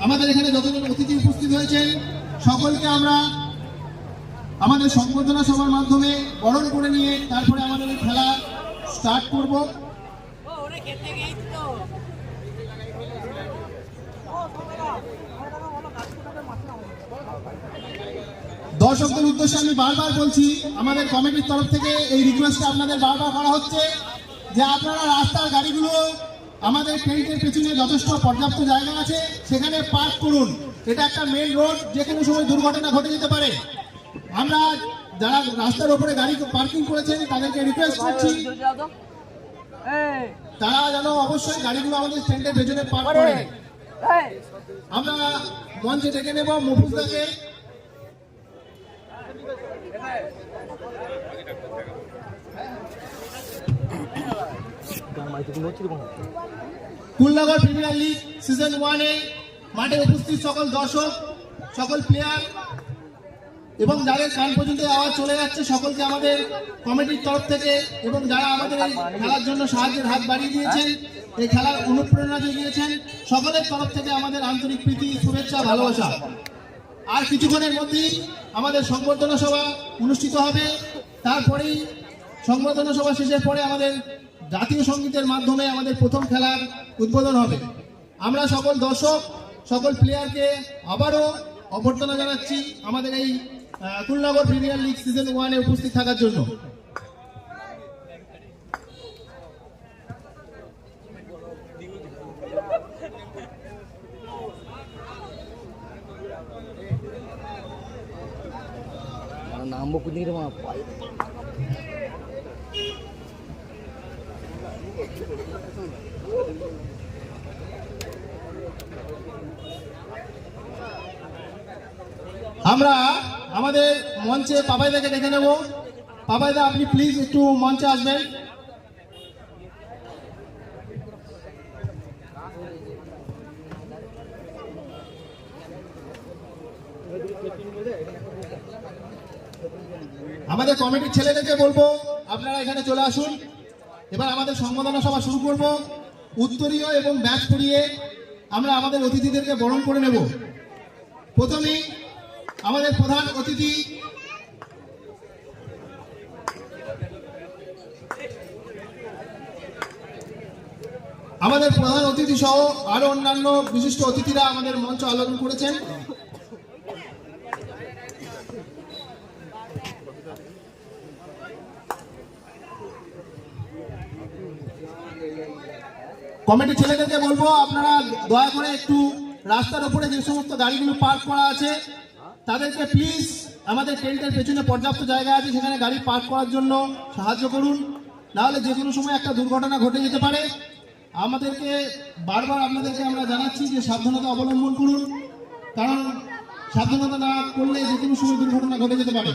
আমাদের এখানে যতজন অতিথি উপস্থিত হয়েছেন সকলকে আমরা আমাদের সংবর্ধনা সভার মাধ্যমে বরণ করে নিয়ে তারপরে আমাদের খেলা স্টার্ট করব। দর্শকদের উদ্দেশ্যে আমি বারবার বলছি, আমাদের কমিটির তরফ থেকে এই রিকোয়েস্টটা আপনাদের বারবার করা হচ্ছে যে আপনারা রাস্তার গাড়িগুলো আমাদের টেন্টের পেছনে যথেষ্ট পর্যাপ্ত জায়গা আছে, সেখানে পার্ক করুন। এটা একটা মেন রোড যে কোনো সময় দুর্ঘটনা ঘটে যেতে পারে। আমরা যারা রাস্তার উপরে গাড়ি পার্কিং করেছেন, তাদেরকে রিকোয়েস্ট করছি, তারা যেন অবশ্যই গাড়িগুলো আমাদের টেন্টের পেছনে পার্ক এই আমরা মঞ্চে ডেকে নেব মফুজদাকে কুলনগর প্রিমিয়ার লিগ সিজন ওয়ানে মাঠে উপস্থিত সকল দর্শক, সকল প্লেয়ার এবং যাদের কান পর্যন্ত আওয়াজ চলে যাচ্ছে, সকলকে আমাদের কমিটির তরফ থেকে এবং যারা আমাদের এই খেলার জন্য সাহায্যের হাত বাড়িয়ে দিয়েছেন, এই খেলার অনুপ্রেরণা জুগিয়েছেন, সকলের তরফ থেকে আমাদের আন্তরিক প্রীতি, শুভেচ্ছা, ভালোবাসা। আর কিছুক্ষণের মধ্যেই আমাদের সংবর্ধনা সভা অনুষ্ঠিত হবে। তারপরেই সংবর্ধনা সভা শেষের পরে আমাদের জাতীয় সঙ্গীতের মাধ্যমে আমাদের প্রথম খেলার উদ্বোধন হবে। আমরা সকল দর্শক, সকল প্লেয়ারকে আবারও অভ্যর্থনা জানাচ্ছি আমাদের এই কুলনগর প্রিমিয়ার লিগ সিজন ওয়ানে উপস্থিত থাকার জন্য। নামবো কুদিকে মা আমরা আমাদের মঞ্চে পাপাইদাকে দেখে নেব। পাপাইদা আপনি প্লিজ একটু মঞ্চে আসবেন। আমাদের কমিটির ছেলেদেরকে বলব, আপনারা এখানে চলে আসুন। এবার আমাদের সংবর্ধনা সভা শুরু করব। উত্তরীয় এবং ব্যাচ পরিয়ে আমরা আমাদের অতিথিদেরকে বরণ করে নেব। প্রথমেই আমাদের প্রধান অতিথি আমাদের প্রধান অতিথি সহ আরও অন্যান্য বিশিষ্ট অতিথিরা আমাদের মঞ্চ আলোচনা করেছেন। কমিটির ছেলেদেরকে বলব, আপনারা দয়া করে একটু রাস্তার উপরে যে সমস্ত গাড়িগুলো পার্ক করা আছে, তাদেরকে প্লিজ আমাদের টেন্টের পেছনে পর্যাপ্ত জায়গা আছে, সেখানে গাড়ি পার্ক করার জন্য সাহায্য করুন। নাহলে যে কোনো সময় একটা দুর্ঘটনা ঘটে যেতে পারে। আমাদেরকে বারবার আপনাদেরকে আমরা জানাচ্ছি যে সাবধানতা অবলম্বন করুন, কারণ সাবধানতা না করলে যে কোনো সময় দুর্ঘটনা ঘটে যেতে পারে।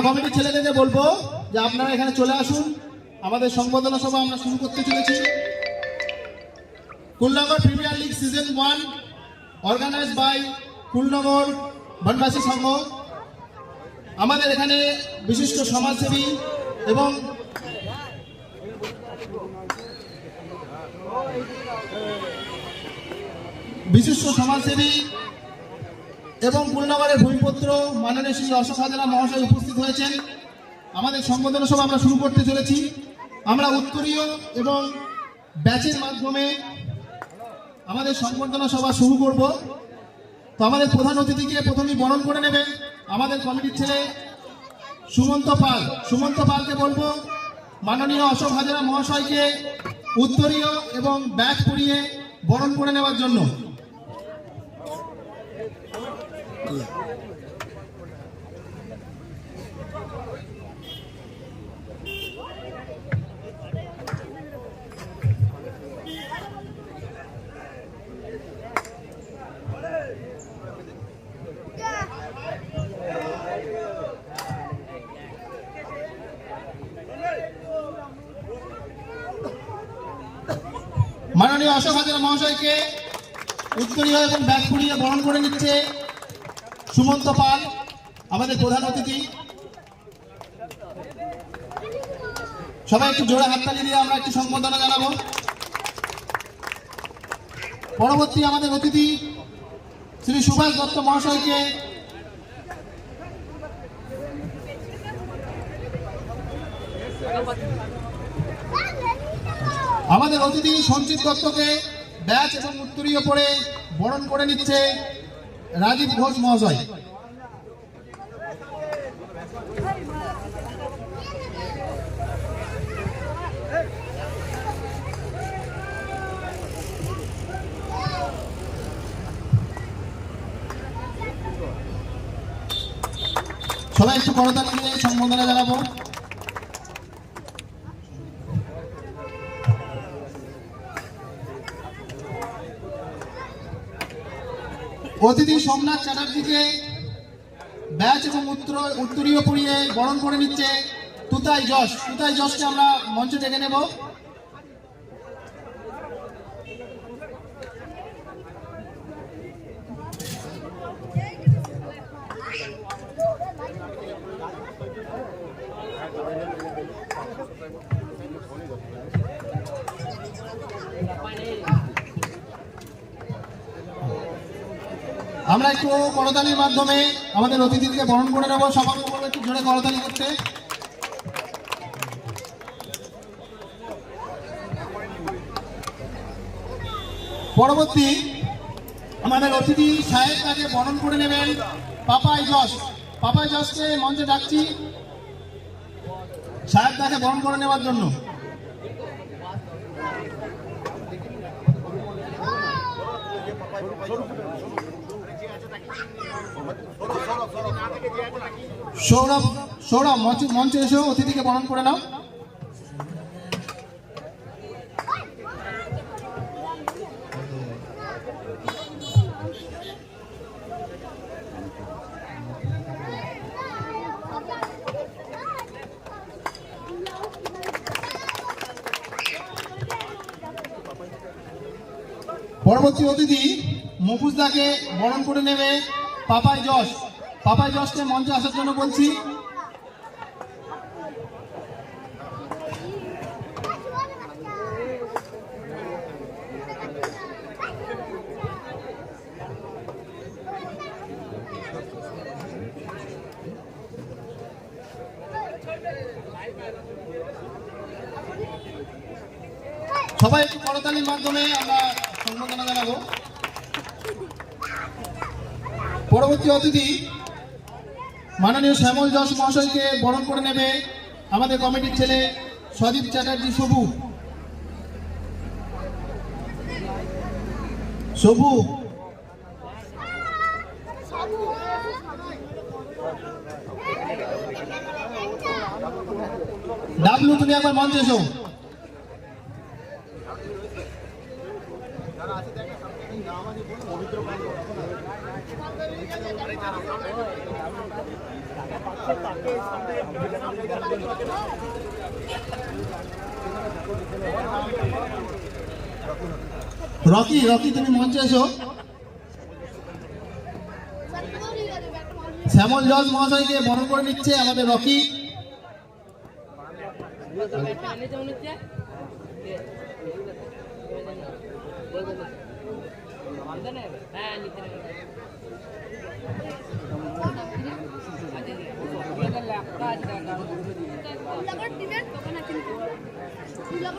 আমরা কমিটির ছেলেদেরকে বলব যে আপনারা এখানে চলে আসুন। আমাদের সংবর্ধনা সভা আমরা শুরু করতে চলেছি। Kulnagar premier league season one organise by Kulnagar Banabasi Sangha. আমাদের এখানে বিশিষ্ট সমাজসেবী এবং বিশিষ্ট সমাজসেবী এবং কুলনগরের ভূমিপুত্র মাননীয় শ্রী অশোক হাজরা মহাশয় উপস্থিত হয়েছেন। আমাদের সংবর্ধনা সভা আমরা শুরু করতে চলেছি। আমরা উত্তরীয় এবং ব্যাচের মাধ্যমে আমাদের সংবর্ধনা সভা শুরু করব। তো আমাদের প্রধান অতিথিকে প্রথমেই বরণ করে নেবে আমাদের কমিটির ছেলে সুমন্ত পাল। সুমন্ত পালকে বলব, মাননীয় অশোক হাজারা মহাশয়কে উত্তরীয় এবং ব্যাগ পরিয়ে বরণ করে নেওয়ার জন্য। মাননীয় অশোক হাজারা মহাশয়কে উত্তরীয় এবং ব্যাগ বরণ করে নিচ্ছে। সুমন্ত পাল, আমাদের প্রধান অতিথি। সবাই একটু জোরে হাততালি দিয়ে আমরা একটু সম্বোধনা জানাব। পরবর্তী আমাদের অতিথি, শ্রী সুভাষ দত্ত মহাশয়কে। আমাদের অতিথি সঞ্চিত দত্তকে ব্যাচ এবং উত্তরীয় পরে বরণ করে নিচ্ছে। রাজীব ঘোষ মহাশয়। সবাই একটু করতালি দিয়ে সম্বোধনা জানাব। অতিথি সোমনাথ চ্যাটার্জিকে ব্যাচ এবং উত্তর, উত্তরীয় পড়িয়ে বরণ করে নিচ্ছে তুতাই যশ। তুতাই যশকে আমরা মঞ্চে ডেকে নেব। করতালির মাধ্যমে আমাদের অতিথিকে বরণ করে নেব। সকলকে বলব একটু জোরে করতালি করতে। পরবর্তী আমাদের অতিথি সাহেব তাকে বরণ করে নেবেন পাপাই যশ। পাপাই যশকে মঞ্চে ডাকছি। সাহেব তাকে বরণ করে নেওয়ার জন্য। সৌরভ সৌরভ মঞ্চে মঞ্চে এসে অতিথিকে বরণ করে নাও। পরবর্তী অতিথি মুখুজদাকে বরণ করে নেবে পাপাই যশ। পাপাই যশকে মঞ্চে আসার জন্য বলছি। সবাই একটু করতালির মাধ্যমে আমরা সম্বোধনা জানাব। পরবর্তী অতিথি মাননীয় শ্যামল যশ মহাশয়কে বরণ করে নেবে আমাদের কমিটির ছেলে সদীপ চ্যাটার্জি সবু। সবু। ডাবলু তুমি একবার মঞ্চে এসো। রকি রকি তুমি মঞ্চে এসো। শ্যামল জজ মহাশয়কে বরণ করে নিচ্ছে আমাদের রকি। নিতে মনে হচ্ছে হ্যাঁ নিতে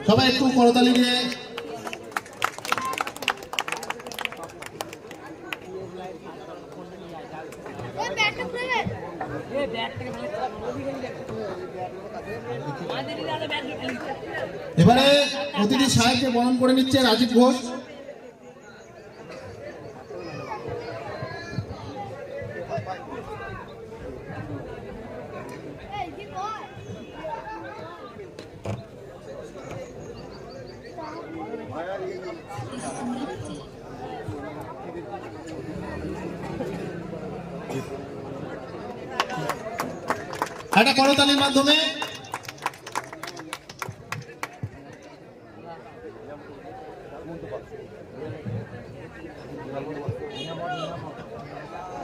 সবাই একটু করতালি দিয়ে এবারে অতিথি সাহেবকে বরণ করে নিচ্ছে রাজীব ঘোষ। একটা মাধ্যমে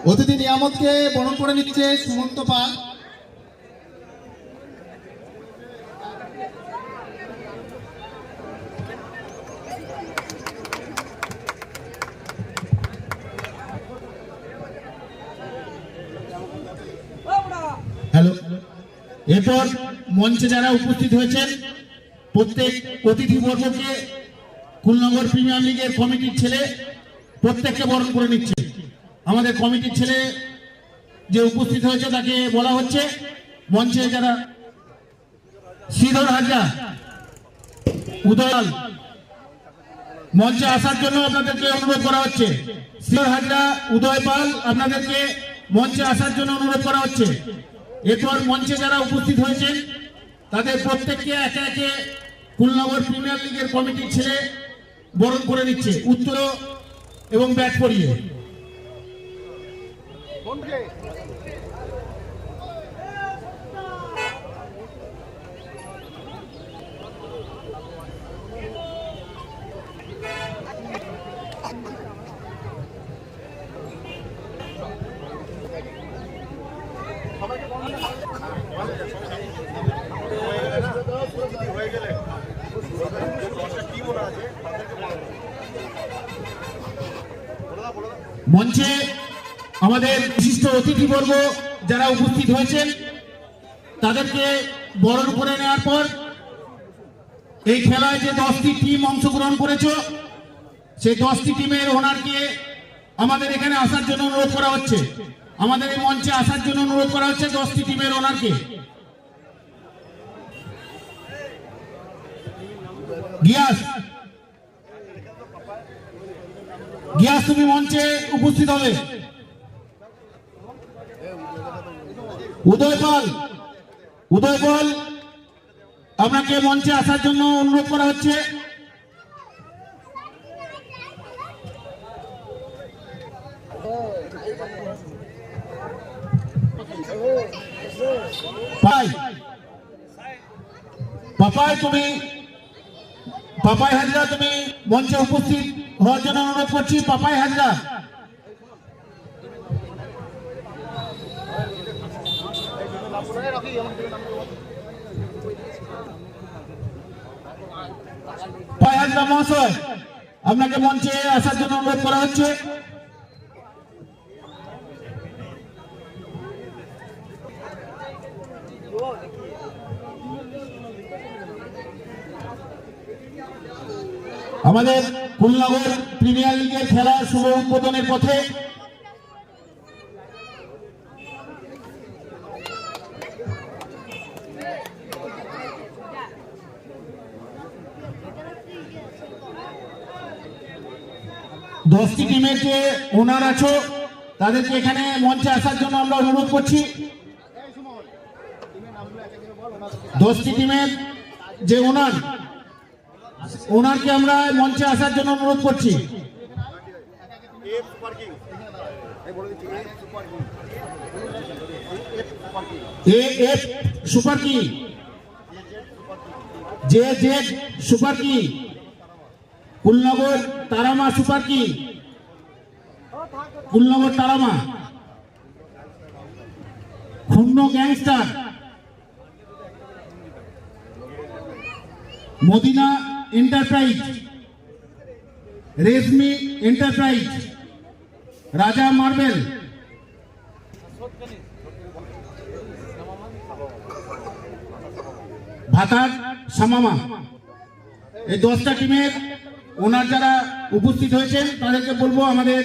অতিথি নিয়ামতকে বরণ করে নিচ্ছে সুমন্ত পাল। হ্যালো। এরপর মঞ্চে যারা উপস্থিত হয়েছেন, প্রত্যেক অতিথি বর্গকে কুলনগর প্রিমিয়ার লিগের কমিটির ছেলে প্রত্যেককে বরণ করে নিচ্ছে। আমাদের কমিটির ছেলে যে উপস্থিত হয়েছে তাকে বলা হচ্ছে মঞ্চে যারা শ্রীধর হাজরা উদয়াল মঞ্চে আসার জন্য আপনাদেরকে অনুরোধ করা হচ্ছে। শ্রীধর হাজরা, উদয় পাল আপনাদেরকে মঞ্চে আসার জন্য অনুরোধ করা হচ্ছে। এরপর মঞ্চে যারা উপস্থিত হয়েছেন তাদের প্রত্যেককে একে একে কুলনগর প্রিমিয়ার লিগের কমিটির ছেলে বরণ করে নিচ্ছে উত্তর এবং ব্যাট করিয়ে মঞ্চে আমাদের বিশিষ্ট অতিথিবর্গ যারা উপস্থিত হয়েছেন, তাদেরকে বরণ করে নেওয়ার পর এই খেলায় যে দশটি টিম অংশগ্রহণ করেছ, সেই দশটি টিমের ওনারকে আমাদের এখানে আসার জন্য অনুরোধ করা হচ্ছে। আমাদের এই মঞ্চে আসার জন্য অনুরোধ করা হচ্ছে দশটি টিমের ওনারকে। গিয়াস। গিয়াস, তুমি মঞ্চে উপস্থিত হবে। উদয় পাল। উদয় পাল, আপনাকে মঞ্চে আসার জন্য অনুরোধ করা হচ্ছে। পাই পাপাই তুমি, পাপাই হাজরা তুমি মঞ্চে উপস্থিত হওয়ার জন্য অনুরোধ করছি, পাপাই হাজরা। পাপাই হাজরা মহাশয়, আপনাকে মঞ্চে আসার জন্য অনুরোধ করা হচ্ছে। আমাদের কুলনগর প্রিমিয়ার লিগের খেলার শুভ উদ্বোধনের পথে দশটি টিমের যে ওনার আছো, তাদেরকে এখানে মঞ্চে আসার জন্য আমরা অনুরোধ করছি। দশটি টিমের যে ওনার ওনারকে আমরা মঞ্চে আসার জন্য অনুরোধ করছি। এ এফ সুপার কি? জে জেড সুপার কি? কুলনগর তারামা সুপার কি? কুলনগর তারামা? ক্ষুণ্ণ gangster? Madina enterprise Reshmi enterprise Raja marble ভাতার সামামা। এই দশটা টিমের ওনার যারা উপস্থিত হয়েছেন, তাদেরকে বলব আমাদের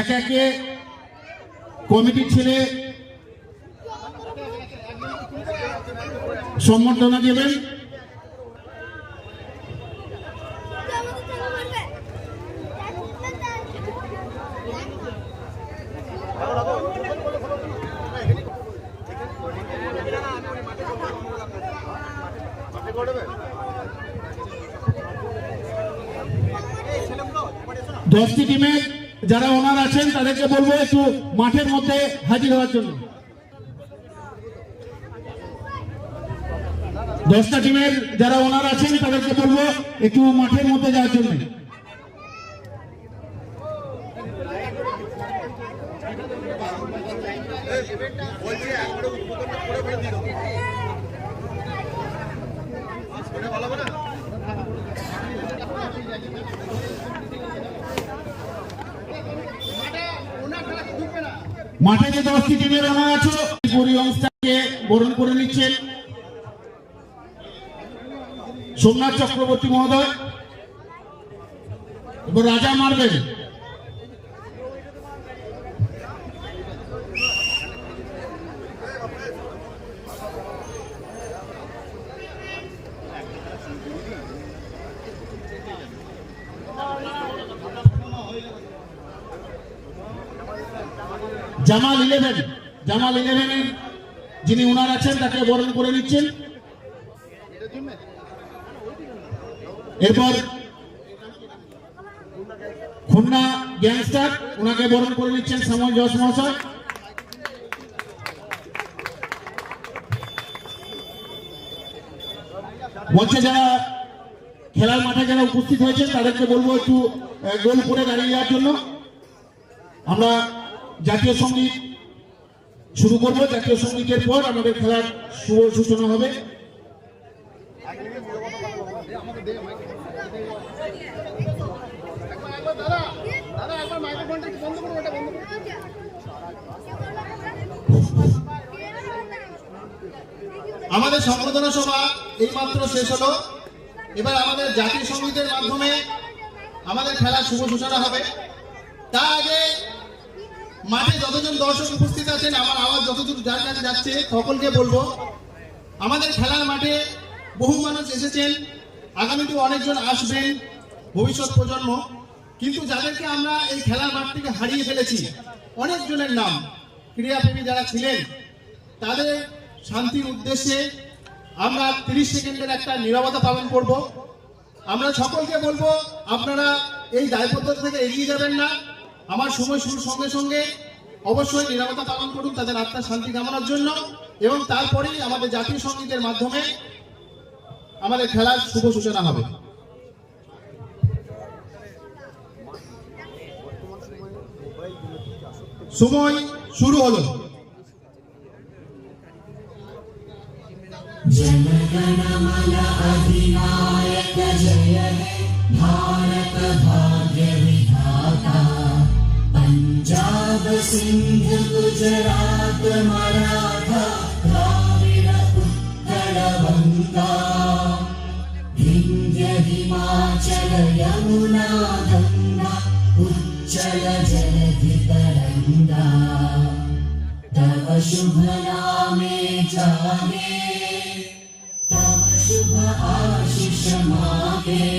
একে একে কমিটির ছেলে সম্বর্ধনা দেবেন। দশটি টিমের যারা ওনার আছেন, তাদেরকে বলব একটু মাঠের মধ্যে হাজির হওয়ার জন্য। দশটা টিমের যারা ওনার আছেন, তাদেরকে বলব একটু মাঠের মধ্যে যাওয়ার জন্য। মাঠে যে দশটি টিমের আমার আছো অংশটাকে বরণ করে নিচ্ছেন সোমনাথ চক্রবর্তী মহোদয়। এবার রাজা মারবেন। জামাল ইলেভেন জামাল ইলেভেনের যিনি ওনার আছেন, তাকে বরণ করে নিচ্ছেন। এরপর খুলনা গ্যাংস্টার ওনাকে বরণ করে নিচ্ছেন শ্যামল যশ মহাশয়। মঞ্চে যারা খেলার মাঠে যারা উপস্থিত হয়েছেন, তাদেরকে বলব একটু গোল করে দাঁড়িয়ে যাওয়ার জন্য। আমরা জাতীয় সংগীত শুরু করব। জাতীয় সঙ্গীতের পর আমাদের খেলার শুভ সূচনা হবে। আমাদের সম্বর্ধনা সভা এইমাত্র শেষ হলো। এবার আমাদের জাতীয় সঙ্গীতের মাধ্যমে আমাদের খেলার শুভ সূচনা হবে। তার আগে মাঠে যতজন দর্শক উপস্থিত আছেন, আমার আওয়াজ যতদূর যার কাছে যাচ্ছে, সকলকে বলব, আমাদের খেলার মাঠে বহু মানুষ এসেছেন। আগামীতে অনেকজন আসবেন ভবিষ্যৎ প্রজন্ম। কিন্তু যাদেরকে আমরা এই খেলার মাঠ থেকে হারিয়ে ফেলেছি, অনেকজনের নাম, ক্রীড়াপ্রেমী যারা ছিলেন, তাদের শান্তির উদ্দেশ্যে আমরা তিরিশ সেকেন্ডের একটা নিরবতা পালন করব। আমরা সকলকে বলব, আপনারা এই দায়বদ্ধতা থেকে এগিয়ে যাবেন না। আমার সময় শুরুর সঙ্গে সঙ্গে অবশ্যই নিরাপত্তা পালন করুন তাদের আত্মার শান্তি কামনার জন্য এবং তারপরেই আমাদের জাতীয় সঙ্গীতের মাধ্যমে আমাদের খেলার শুভ সূচনা হবে সময় শুরু হলো पंजाब सिंध गुजरात मराठा हिमाचल यमुना, गंगा उच्चल तरंगा तव शुभ नामे जागे, तव शुभ आशीष मागे।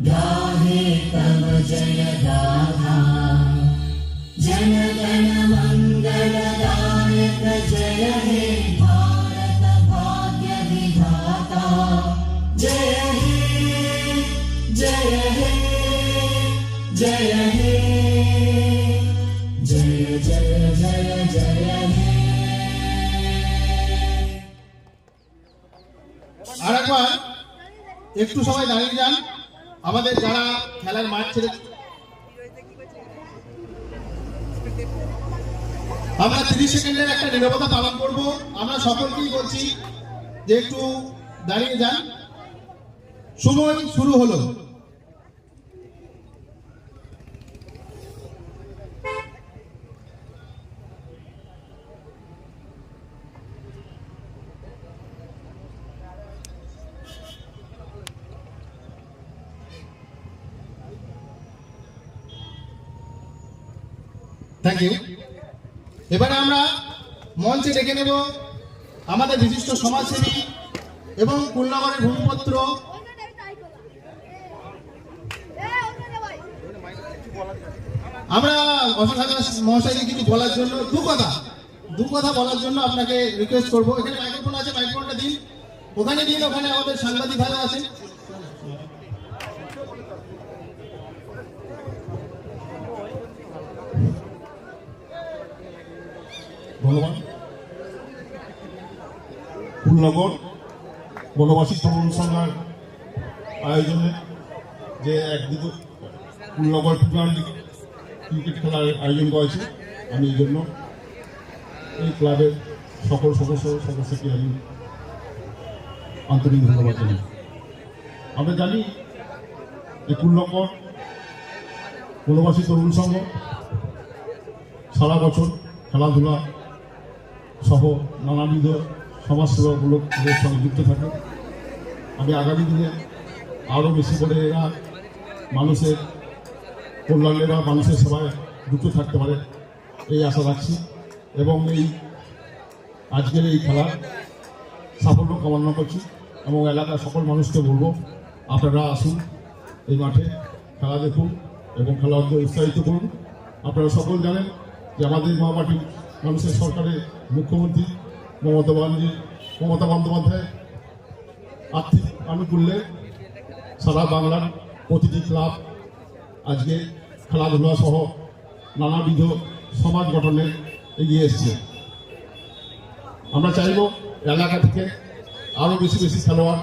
गाहे तव जय गाथा जन गण मंगल दायक जय हे भारत भाग्य विधाता जय हे जय हे जय हे जय जय जय जय हे আর একবার একটু সবাই দাঁড়িয়ে যান আমাদের যারা খেলার মাঠ ছেড়ে আমরা তিরিশ সেকেন্ডের একটা নিরবতা পালন করব। আমরা সকলকেই বলছি যে একটু দাঁড়িয়ে যান। সময় শুরু হলো। থ্যাংক ইউ এবারে আমরা মঞ্চে ডেকে নেব আমাদের বিশিষ্ট সমাজসেবী এবং কুলনগরের ভূমিপত্র। আমরা অশোক মহাশয়কে কিছু বলার জন্য দু কথা দু কথা বলার জন্য আপনাকে রিকোয়েস্ট করব। এখানে মাইক্রোফোন আছে মাইক্রোফোনটা দিন। ওখানে দিন, ওখানে আমাদের সাংবাদিক ভালো আছেন। ফুলনগর বনবাসী তরুণ সংঘার আয়োজনে যে একদিকে ফুলনগর লিগ ক্রিকেট খেলার আয়োজন করেছে আমি এই জন্য এই ক্লাবের সকল সদস্য সদস্যকে আমি আন্তরিক ধন্যবাদ জানাই। আমরা জানি যে ফুলনগর বনবাসী তরুণ সংঘ সারা বছর খেলাধুলা সহ নানাবিধ সমাজসেবামূলক সমাজসেবাগুলোর সঙ্গে যুক্ত থাকে। আমি আগামী দিনে আরও বেশি করে এরা মানুষের কল্যাণে বা মানুষের সেবায় যুক্ত থাকতে পারে এই আশা রাখছি এবং এই আজকের এই খেলা সাফল্য কামনা করছি এবং এলাকার সকল মানুষকে বলব, আপনারা আসুন এই মাঠে খেলা দেখুন এবং খেলাধুলো উৎসাহিত করুন। আপনারা সকল জানেন যে আমাদের মহামাটি মানুষের সরকারের মুখ্যমন্ত্রী মমতা ব্যানার্জি, মমতা বন্দ্যোপাধ্যায়, আর্থিক আনুকূল্যে সারা বাংলার প্রতিটি ক্লাব আজকে খেলাধুলা সহ নানাবিধ সমাজ গঠনে এগিয়ে এসছে। আমরা চাইব এলাকা থেকে আরও বেশি বেশি খেলোয়াড়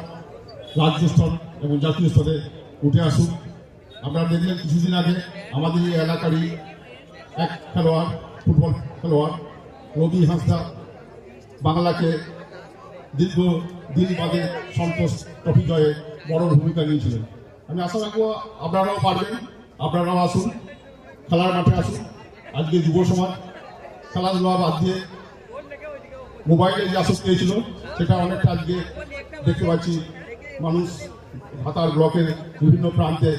রাজ্য স্তর এবং জাতীয় স্তরে উঠে আসুক। আপনারা দেখলেন কিছুদিন আগে আমাদের এই এলাকারই এক খেলোয়াড়, ফুটবল খেলোয়াড় রবি হাঁসদা বাংলাকে দীর্ঘ দিন বাদে সন্তোষ ট্রফি জয়ে বড় ভূমিকা নিয়েছিলেন। আমি আশা রাখব আপনারাও পারবেন, আপনারাও আসুন, খেলার মাঠে আসুন। আজকে যুব সমাজ খেলাধুলা বাদ দিয়ে মোবাইলে যে আসক্তি হয়েছিল, সেটা অনেকটা আজকে দেখতে পাচ্ছি মানুষ ভাতার ব্লকের বিভিন্ন প্রান্তে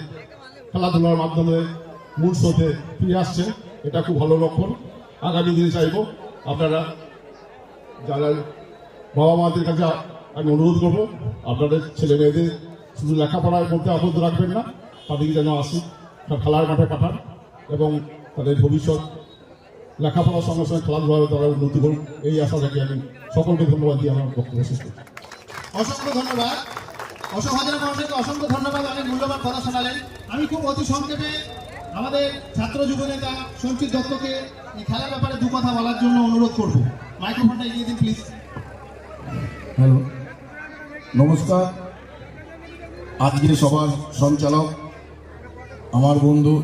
খেলাধুলার মাধ্যমে মূল স্রোতে ফিরে আসছে। এটা খুব ভালো লক্ষণ। আগামী দিনে চাইব আপনারা যারা বাবা মাদের কাছে আমি অনুরোধ করব, আপনাদের ছেলে মেয়েদের শুধু লেখাপড়ার মধ্যে আবদ্ধ রাখবেন না, তাদেরকে যেন আসুক খেলার মাঠে পাঠান এবং তাদের ভবিষ্যৎ লেখাপড়ার সঙ্গে সঙ্গে খেলাধুলায় তারা উন্নতি করুন। এই আশা থেকে আমি সকলকে ধন্যবাদ দিয়ে আমার বক্তব্য শেষ করছি। অসংখ্য ধন্যবাদ। হাজার মহাশয়কে অসংখ্য ধন্যবাদ। অনেক মূল্যবান কথা শোনালেন। আমি খুব অতি সংক্ষেপে আমাদের ছাত্র যুব নেতা সঞ্চিত দত্তকে এই খেলার ব্যাপারে দু কথা বলার জন্য অনুরোধ করব। মাইক্রোফোনটা এগিয়ে দিন প্লিজ হ্যালো। নমস্কার। আজকে সবার সঞ্চালক আমার বন্ধু,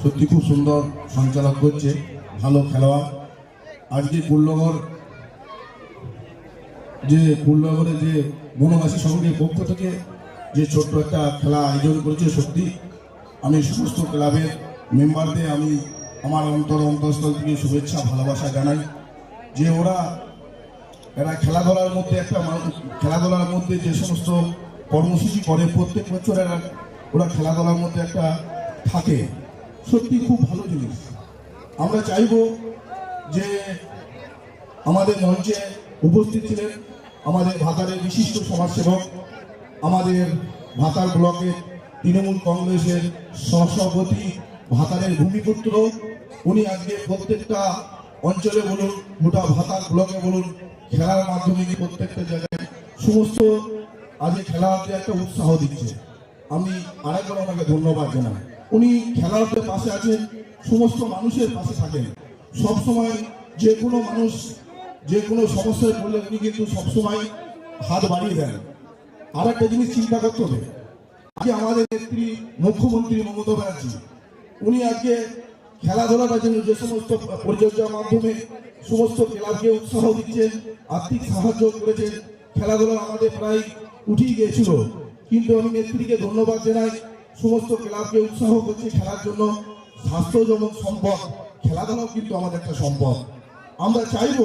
সত্যি খুব সুন্দর সঞ্চালক করছে, ভালো খেলোয়াড়। আজকে কুল্লগর যে কুল্লগরের যে বনবাসী সঙ্গের পক্ষ থেকে যে ছোট্ট একটা খেলা আয়োজন করেছে সত্যি আমি সমস্ত ক্লাবের মেম্বারদের আমি আমার অন্তর অন্তঃস্থল থেকে শুভেচ্ছা, ভালোবাসা জানাই। যে ওরা, এরা খেলাধুলার মধ্যে একটা খেলাধুলার মধ্যে যে সমস্ত কর্মসূচি করে, প্রত্যেক বছর এরা, ওরা খেলাধুলার মধ্যে একটা থাকে। সত্যি খুব ভালো জিনিস। আমরা চাইব যে আমাদের মঞ্চে উপস্থিত ছিলেন আমাদের ভাতারের বিশিষ্ট সমাজসেবক, আমাদের ভাতার ব্লকের তৃণমূল কংগ্রেসের সহসভাপতি ভাতারের ভূমিপুত্র। উনি আজকে প্রত্যেকটা অঞ্চলে বলুন, গোটা ভাতার ব্লকে বলুন, খেলার মাধ্যমে প্রত্যেকটা জায়গায় সমস্ত আজকে খেলাতে একটা উৎসাহ দিচ্ছে। আমি আরেকবার ওনাকে ধন্যবাদ জানাই। উনি খেলার পাশে আছেন, সমস্ত মানুষের পাশে থাকেন। সবসময় যে কোনো মানুষ, যে কোনো সমস্যায় পড়লে উনি কিন্তু সবসময় হাত বাড়িয়ে দেন। আর একটা জিনিস চিন্তা করতে হবে আজকে আমাদের নেত্রী মুখ্যমন্ত্রী মমতা ব্যানার্জি, উনি আজকে খেলাধুলাটার জন্য যে সমস্ত পরিচর্যার মাধ্যমে সমস্ত ক্লাবকে উৎসাহ দিচ্ছেন, আর্থিক সাহায্য করেছেন, খেলাধুলা আমাদের প্রায় উঠিয়ে গিয়েছিল। কিন্তু আমি নেত্রীকে ধন্যবাদ জানাই, সমস্ত ক্লাবকে উৎসাহ করছে খেলার জন্য। স্বাস্থ্য যেমন সম্পদ, খেলাধুলাও কিন্তু আমাদের একটা সম্পদ। আমরা চাইব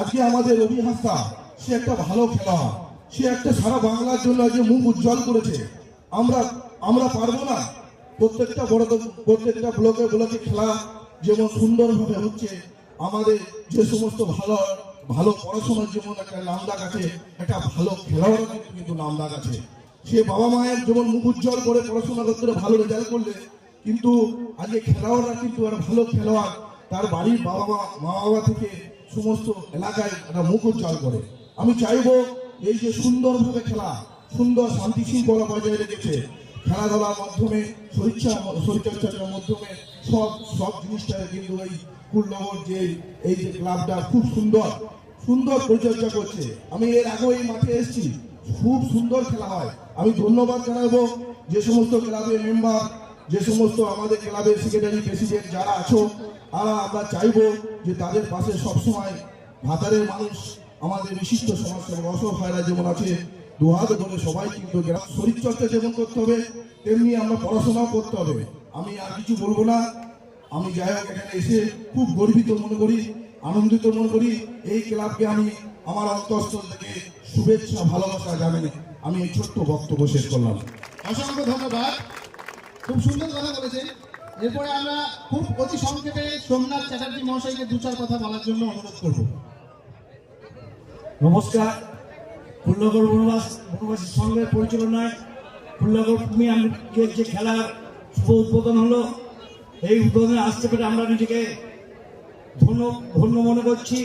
আজকে আমাদের রবি হাসদা সে একটা ভালো খেলোয়াড়, সে একটা সারা বাংলার জন্য আজকে মুখ উজ্জ্বল করেছে। আমরা আমরা পারব না। প্রত্যেকটা বড় প্রত্যেকটা ব্লকে ব্লকে খেলা যেমন সুন্দরভাবে হচ্ছে, আমাদের যে সমস্ত ভালো ভালো পড়াশোনার যেমন একটা নামডাক আছে, একটা ভালো খেলোয়াড়ের কিন্তু নামডাক আছে। সে বাবা মায়ের যেমন মুখ উজ্জ্বল করে পড়াশোনা করতে ভালো রেজাল্ট করলে, কিন্তু আজকে খেলোয়াড়রা কিন্তু একটা ভালো খেলোয়াড়, তার বাড়ির বাবা মা মা বাবা থেকে সমস্ত এলাকায় একটা মুখ উজ্জ্বল করে। আমি চাইব এই যে সুন্দরভাবে খেলা সুন্দর শান্তি শৃঙ্খলা বজায় রেখেছে। খেলাধুলার মাধ্যমে শরীরচা শরীরচর্চার মাধ্যমে সব সব জিনিসটা কিন্তু এই কুলনগর যে এই যে ক্লাবটা খুব সুন্দর সুন্দর পরিচর্যা করছে। আমি এর আগেও এই মাঠে এসেছি। খুব সুন্দর খেলা হয়। আমি ধন্যবাদ জানাব যে সমস্ত ক্লাবের মেম্বার যে সমস্ত আমাদের ক্লাবের সেক্রেটারি প্রেসিডেন্ট যারা আছো আর আমরা চাইব যে তাদের পাশে সবসময় ভাতারের মানুষ, আমাদের বিশিষ্ট সমাজসেবক অসহায়রা যেমন আছে দুহাত ধরে সবাই কিন্তু গ্রাম শরীরচর্চা যেমন করতে হবে তেমনি আমরা পড়াশোনাও করতে হবে। আমি আর কিছু বলব না। আমি যাই হোক এখানে এসে খুব গর্বিত মনে করি আনন্দিত মনে করি এই ক্লাবকে আমি আমার অন্তঃস্থল থেকে শুভেচ্ছা ভালোবাসা জানাই। আমি এই ছোট্ট বক্তব্য শেষ করলাম। অসংখ্য ধন্যবাদ। খুব সুন্দর কথা বলেছেন। এরপরে আমরা খুব অতি সংক্ষেপে সোমনাথ চ্যাটার্জি মহাশয়কে দু চার কথা বলার জন্য অনুরোধ করব। নমস্কার। ফুল্লগড় বনবাস বনবাসী সংঘের পরিচালনায় ফুল্লগড় প্রিমিয়ামের যে খেলার শুভ উদ্বোধন হলো, এই উদ্বোধনে আসতে পেরে আমরা নিজেকে ধন্য ধন্য মনে করছি।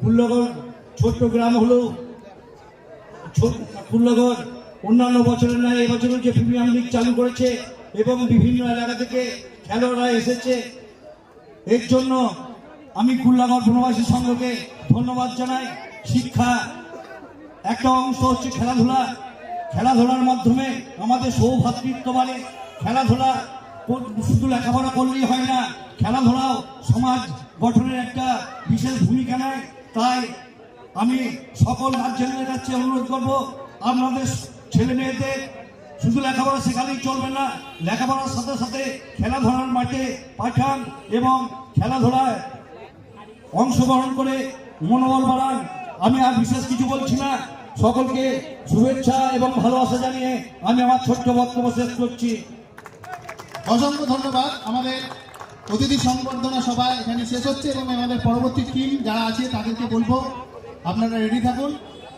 ফুল্লগড় ছোট্ট গ্রাম হলো ফুল্লগড় অন্যান্য বছরের ন্যায় এবছরও যে প্রিমিয়াম লিগ চালু করেছে এবং বিভিন্ন এলাকা থেকে খেলোয়াড়রা এসেছে। এর জন্য আমি কুল্লাগড় বনবাসী সংঘকে ধন্যবাদ জানাই। শিক্ষা একটা অংশ হচ্ছে খেলাধুলা। খেলাধুলার মাধ্যমে আমাদের সৌভাতৃত্ব বাড়ে খেলাধুলা শুধু লেখাপড়া করলেই হয় না, খেলাধুলাও সমাজ গঠনের একটা বিশেষ ভূমিকা নেয়। তাই আমি সকল গার্জেনদের কাছে অনুরোধ করব, আপনাদের ছেলে মেয়েদের শুধু লেখাপড়া শেখালেই চলবে না, লেখাপড়ার সাথে সাথে খেলাধুলার মাঠে পাঠান এবং খেলাধুলায় অংশগ্রহণ করে মনোবল বাড়ান। আমি আর বিশেষ কিছু বলছি না। সকলকে শুভেচ্ছা এবং ভালোবাসা জানিয়ে আমি আমার ছোট্ট বক্তব্য শেষ করছি। অসংখ্য ধন্যবাদ। আমাদের অতিথি সংবর্ধনা সভা এখানে শেষ হচ্ছে এবং আমাদের পরবর্তী টিম যারা আছে তাদেরকে বলব, আপনারা রেডি থাকুন।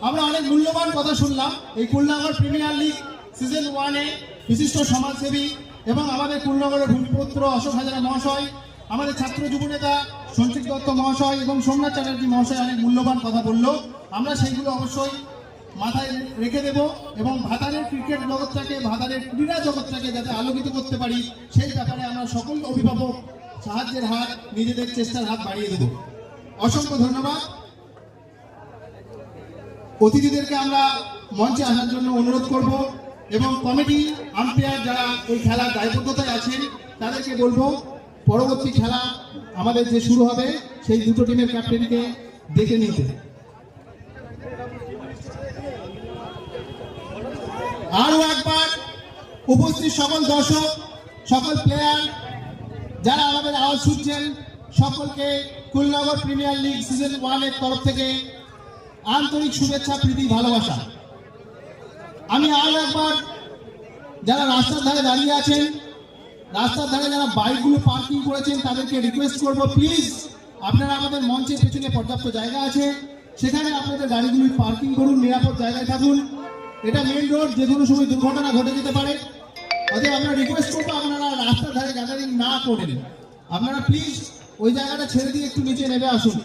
আমরা অনেক মূল্যবান কথা শুনলাম। এই কুলনগর প্রিমিয়ার লিগ সিজন ওয়ানে বিশিষ্ট সমাজসেবী এবং আমাদের কুলনগরের ভূমিপুত্র অশোক হাজারা মহাশয়, আমাদের ছাত্র যুব নেতা সঞ্চিত দত্ত মহাশয় এবং সোমনাথ চ্যাটার্জি মহাশয় অনেক মূল্যবান কথা বলল। আমরা সেইগুলো অবশ্যই মাথায় রেখে দেব এবং ভাতারের ক্রিকেট জগৎটাকে, ভাতারের ক্রীড়া জগৎটাকে যাতে আলোকিত করতে পারি, সেই ব্যাপারে আমরা সকল অভিভাবক সাহায্যের হাত, নিজেদের চেষ্টার হাত বাড়িয়ে দেব। অসংখ্য ধন্যবাদ। অতিথিদেরকে আমরা মঞ্চে আসার জন্য অনুরোধ করব এবং কমিটি আম্পায়ার যারা এই খেলার দায়বদ্ধতায় আছেন, তাদেরকে বলব, পরবর্তী খেলা আমাদের যে শুরু হবে, সেই দুটো টিমের ক্যাপ্টেনকে দেখে নিতে। আরও একবার উপস্থিত সকল দর্শক, সকল প্লেয়ার যারা আমাদের আওয়াজ শুনছেন, সকলকে কুলনগর প্রিমিয়ার লিগ সিজন ওয়ানের তরফ থেকে আন্তরিক শুভেচ্ছা, প্রীতি, ভালোবাসা। আমি আরও একবার যারা রাস্তার ধারে দাঁড়িয়ে আছেন, রাস্তার ধারে যারা বাইকগুলো পার্কিং করেছেন, তাদেরকে রিকোয়েস্ট করব প্লিজ আপনারা আমাদের মঞ্চের পেছনে পর্যাপ্ত জায়গা আছে। সেখানে আপনাদের গাড়িগুলি পার্কিং করুন, নিরাপদ জায়গায় থাকুন। এটা মেন রোড যে কোনো সময় দুর্ঘটনা ঘটে যেতে পারে। অতএব আমরা রিকোয়েস্ট করব আপনারা রাস্তার ধারে গ্যাদারিং না করেন আপনারা প্লিজ ওই জায়গাটা ছেড়ে দিয়ে একটু নিচে নেমে আসুন।